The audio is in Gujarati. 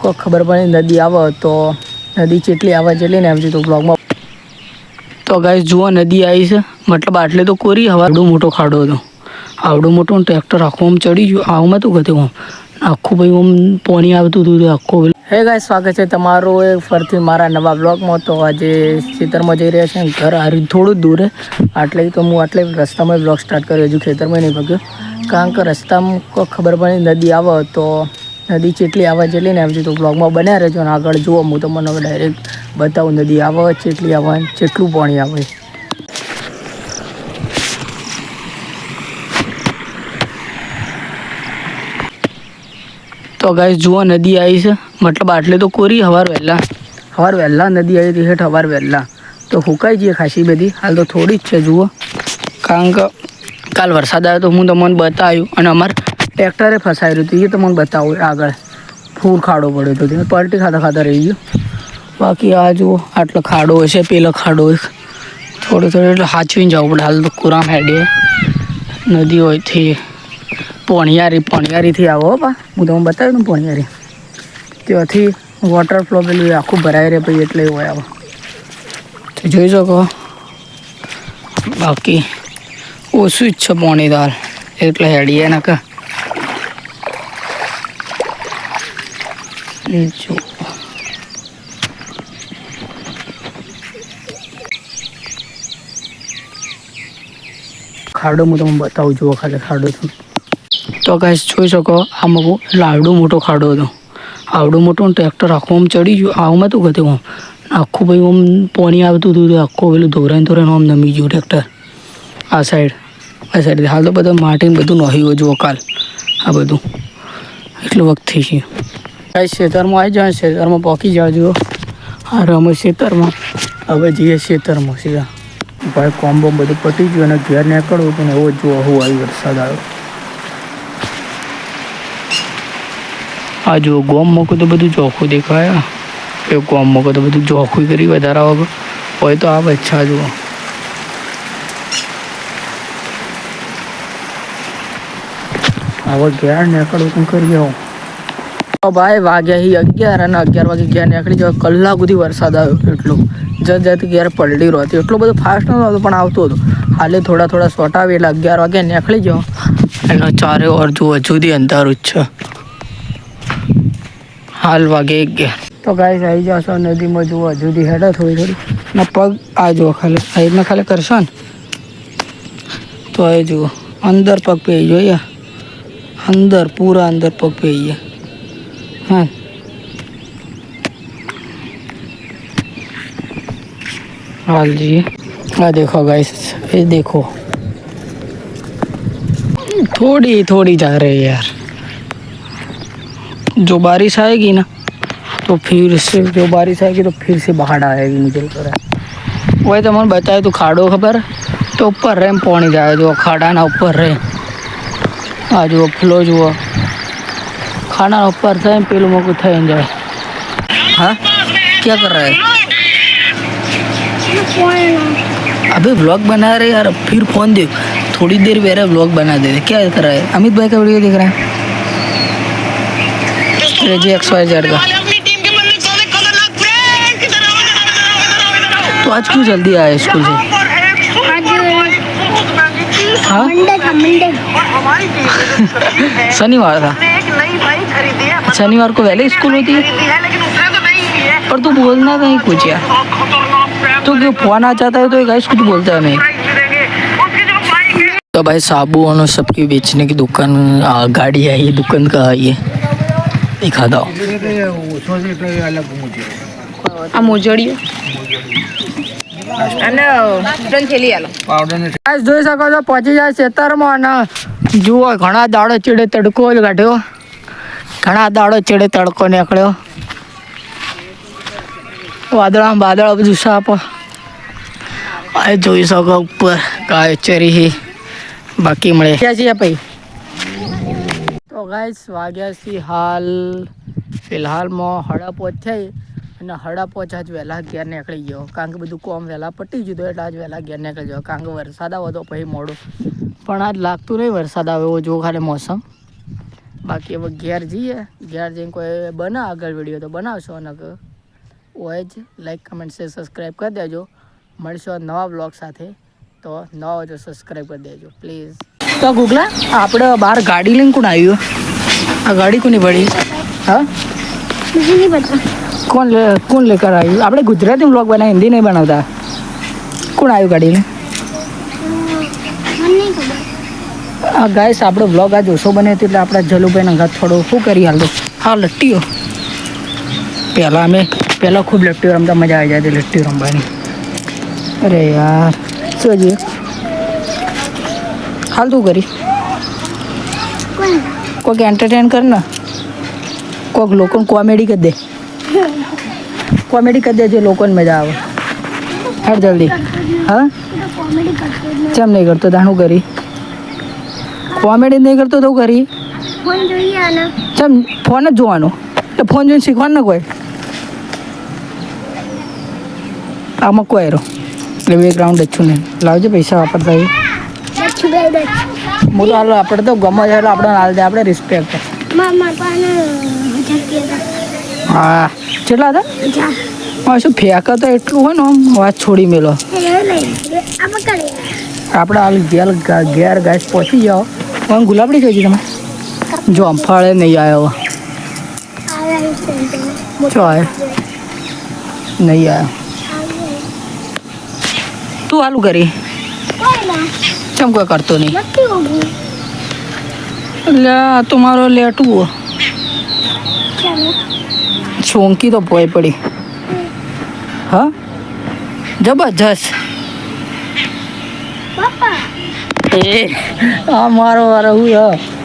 કોઈ ખબર પડે નદી આવે તો નદી ચેટલી આવે ચેટલી ને એમ તો બ્લોગમાં તો ગાય જુઓ નદી આવી છે. મતલબ આટલે તો કોરી, હવે આવડો મોટો ખાડો હતો. આવડો મોટો ટ્રેક્ટર આખું આમ ચડી ગયું. આવું તો ગયું આમ. આખું ભાઈ આમ પાણી આવતું હતું આખું હે ગાય સ્વાગત છે તમારું એ ફરથી મારા નવા બ્લોગમાં તો આજે ખેતરમાં જઈ રહ્યા છે ઘર હારી થોડું દૂર આટલે તો હું આટલે રસ્તામાં બ્લોગ સ્ટાર્ટ કર્યો. હજુ ખેતરમાં નહીં પગ્યો કારણ કે રસ્તામાં કોઈ ખબર પડે નદી આવે તો નદી ચેટલી આવે ચેટલી ને એમ તો બ્લોગમાં બન્યા રહેજો અને આગળ જુઓ, હું તમને હવે ડાયરેક્ટ બતાવું. નદી આવે ચેટલી આવે ચેટલું પાણી આવે. તો ગાઈસ જુઓ, નદી આવી છે. મતલબ આટલે તો કોરી હવાર વહેલા. હવાર વહેલા નદી આવી હતી હેઠ હવાર વહેલા. તો ફૂંકાઈ જઈએ ખાસી બધી. હાલ તો થોડી જ છે, જુઓ. કારણ કે કાલ વરસાદ આવ્યો તો હું તમને બતાવ્યું. અને અમારે ટ્રેક્ટરે ફસાયેલું હતું. એ તમને બતાવું આગળ. ફૂલ ખાડો પડ્યો હતો તે પલટી ખાતા ખાતા રહી ગયો. બાકી આ જુઓ, આટલો ખાડો હશે પેલો ખાડો થોડું થોડું એટલે હાચવીને જવું પડે હાલ તો કુરામ હેડે. નદી હોયથી પોણિયારી, પોણિયારીથી આવો પા. હું તમને બતાવ્યું ને પોણિયારી. ત્યાંથી વોટરફ્લો પેલું આખું ભરાય રહે પછી એટલે હોય આવો. તો જોઈ શકો. બાકી ઓછું જ છે પોણી દાળ એટલે હેડીએ ને કે જો ખાડો હું તમને બતાવું છું ખાલી ખાડો તો તો કાંઈ જોઈ શકો આમાં બહુ લાવડો મોટો ખાડો હતો. આવડો મોટો ટ્રેક્ટર આખું આમ ચડી ગયું. આવું તો ગયું આમ, આખું ભાઈ આમ પાણી આવતું હતું તો આખું પેલું ધોરણ ધોરણ આમ નમી ગયું ટ્રેક્ટર આ સાઈડ આ સાઈડ હાલ તો બધા માટીને બધું નહીં જુઓ કાલ આ બધું. એટલું વખત થઈ ગયું. કાંઈ ખેતરમાં આવી જાય ખેતરમાં જાવ જુઓ. આ રમે ખેતરમાં. હવે જઈએ ખેતરમાં, સીધા. ભાઈ, કોમ્બો બધું પતી ગયું અને ઘેર નીકળવું પણ એવો જ હું આવી વરસાદ આવ્યો. આ જો ગોમ મૂકો તો બધું ચોખ્ખું દેખાય એ ગોમ મૂકો તો બધું ચોખ્ખું કરી વધારા વગર. હોય તો આવે અચ્છા જુઓ. હવે ઘેર નીકળવું પણ કરી આવો ભાઈ, વાગ્યા હી અગિયાર અને અગિયાર વાગે ગયા નીકળી જવા કલાક સુધી વરસાદ આવ્યો એટલો. જત જત ઘેર પલટી રહ્યો હતો એટલો બધો ફાસ્ટ નતો હતો પણ આવતો હતો. હાલે થોડા થોડા શોટ આવી એટલે અગિયાર વાગે નીકળી જાઓ એનો ચારે જુઓ હજુ સુધી અંધારું જ છે. હાલ વાગે અગિયાર તો ગાય આવી જશો નદીમાં જુઓ, હજુ સુધી હેડો થોડી થોડી. ને પગ આ જુઓ ખાલી. સાઈડમાં ખાલી કરશો ને? તો એ જુઓ. અંદર પગ પી જોઈએ અંદર, પૂરા અંદર પગ પી ગયા. हाँ। हाल जी। आ देखो गाइस ये देखो। थोड़ी थोड़ी जा रही है यार। जो बारिश आएगी ना तो फिर से, जो बारिश आएगी तो फिर से बाढ़ आएगी मुझे लग रहा है। वही तो मैंने बताया तो खाड़ो खबर तो ऊपर रहे पौनी जाए जो खाड़ा ना ऊपर रहे। आज जो फ्लो जो खाना ऊपर थे पेलू मोकू थे जाए। हाँ? क्या कर रहा है? अभी व्लॉग बना रहे यार फिर फ़ोन दे थोड़ी देर मेरा व्लॉग बना दे। क्या कर रहा है? अमित भाई का वीडियो देख रहा है। क्रेजी एक्स वाई जेड का। तो आज क्यों जल्दी आया स्कूल से? हाँ? शनिवार था। शनिवार को पहले स्कूल होती है पर तू बोलना नहीं कुछ यार तो क्यों फोन आ जाता है तो गाइस कुछ बोलता है नहीं तो भाई साबु और सबकी बेचने की दुकान आ, गाड़ी आई है दुकान का आई है दिखा दो આ મોજડીઓ અને ત્રણ થેલી આલો ગાઈસ જોઈ શકો છો પહોંચી જાય ખેતરમાં અને જુઓ ઘણા દાડો ચીડે તડકો જ કાઢ્યો ઘણા દાડો ચીડે તડકો નીકળ્યો. વાદળા વાદળ બધું સાપ. આ જોઈ શકો ઉપર ગાય ચરી બાકી મળે. ક્યાં છીએ ભાઈ? તો ગાઈસ વાગ્યા છે હાલ. ફિલહાલમાં હડા થઈ અને હડા પોચ આજ વહેલા ઘેર નીકળી ગયો. કારણ કે બધું કોમ વહેલા પટી જુદો એટલે આજ વહેલા ઘેર નીકળી ગયો. કારણ કે વરસાદ આવો તો પછી મોડું. પણ આજ લાગતું નહીં વરસાદ આવે એવો જો ખાલી મોસમ. બાકી હવે ઘેર જઈએ. ઘેર જઈને કોઈ બના આગળ વીડિયો તો બનાવશો અને હોય જ. લાઈક કમેન્ટ શેર સબસ્ક્રાઈબ કરી દેજો. મળશો નવા બ્લોગ સાથે. તો નવા જો સબસ્ક્રાઈબ કરી દેજો પ્લીઝ તો ગુગલા આપણે બહાર ગાડી લઈને કોણ આવ્યું? આ ગાડી કોની પડી? હા? કોણ કોણ લેકર આવ્યું? આપણે ગુજરાતી બ્લોગ બનાવી, હિન્દી નહીં બનાવતા. કોણ આવ્યું ગાડી લઈને? આ ગાયસ આપણો બ્લોગ આજ ઓછો બને હતી એટલે આપણા જલુભાઈના ઘાત થોડો શું કરી હાલ હા લટ્ટીઓ પહેલાં અમે પહેલાં ખૂબ લટ્ટીઓ રમતા મજા આવી જાય લટ્ટી રમવાની અરે યાર શું જોઈએ હાલ તું કરી કોઈક એન્ટરટેન કર ને કોઈક લોકોને કોમેડી કરી દે કોમેડી કરી દે જે લોકોને મજા આવે હાલ જલ્દી હા ચમ નહીં કરતો દાણું કરી કોમેડી નહીં કરતો તો કરી ફોન જોઈએ આના. ચમ ફોન જ જોવાનો. એટલે ફોન જોઈને શીખવાનું ને કોઈ? આમાં કોઈ રહ્યો એટલે બે ગ્રાઉન્ડ જ છું ને. લાવજો પૈસા વાપરતા એ. તો હાલ આપણે તો ગમે છે એટલે આપણે હાલ દે. આપણે રિસ્પેક્ટ હા. કેટલા હતા? હા શું ફેંક તો એટલું હોય ને આમ? વાત છોડી મેલો. આપણે હાલ ઘેર ઘેર ગાય પહોંચી જાઓ. હું ગુલાબડી જોઈ તમે? જો ફળે નહીં આવ્યો આ લાઈન શું આવે નહીં આવ્યો તું હાલું કરી. ચમ કોઈ કરતો નહીં. એટલે તો મારો લેટું ચોંકી તો પોય પડી. હા? જબરજસ્ત. એ આ મારો વારો હું.